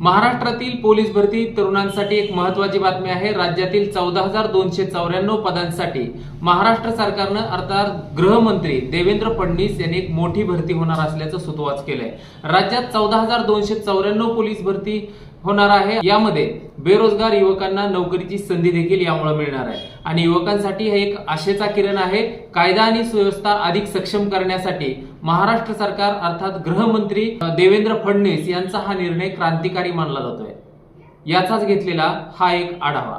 महाराष्ट्रातील पोलीस भरती तरुणांसाठी एक महत्वाची बातमी आहे. राज्यातील चौदा हजार दोनशे चौऱ्याण्णव पदांसाठी महाराष्ट्र सरकारनं अर्थात गृहमंत्री देवेंद्र फडणवीस यांनी एक मोठी भरती होणार असल्याचं सुतवाच केलंय. राज्यात चौदा हजार दोनशे चौऱ्याण्णव पोलीस भरती होणार आहे. यामध्ये बेरोजगार युवकांना नोकरीची संधी देखील यामुळे मिळणार आहे. आणि युवकांसाठी हे एक आशेचा किरण आहे. कायदा आणि सुव्यवस्था अधिक सक्षम करण्यासाठी महाराष्ट्र सरकार अर्थात गृहमंत्री देवेंद्र फडणवीस यांचा हा निर्णय क्रांतिकारी मानला जातोय. याचाच घेतलेला हा एक आढावा.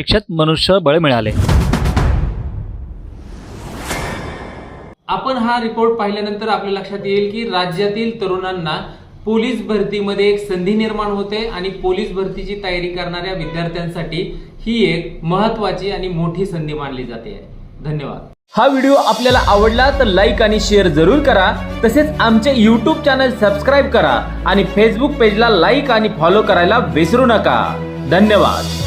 प्रशिक्षित मनुष्यबळ मिळाले. आपण हा रिपोर्ट पाहिल्यानंतर आपल्या लक्षात येईल की राज्यातील तरुणांना पोलीस भरतीमध्ये एक संधी निर्माण होते आणि पोलीस भरतीची तयारी करणाऱ्या विद्यार्थ्यांसाठी ही एक महत्वाची आणि मोठी संधी मानली जाते. धन्यवाद. हा व्हिडिओ आपल्याला आवडला तर लाईक आणि शेअर जरूर करा. तसेच आमचे यूट्यूब चॅनल सबस्क्राईब करा आणि फेसबुक पेजला लाईक आणि फॉलो करायला विसरू नका. धन्यवाद.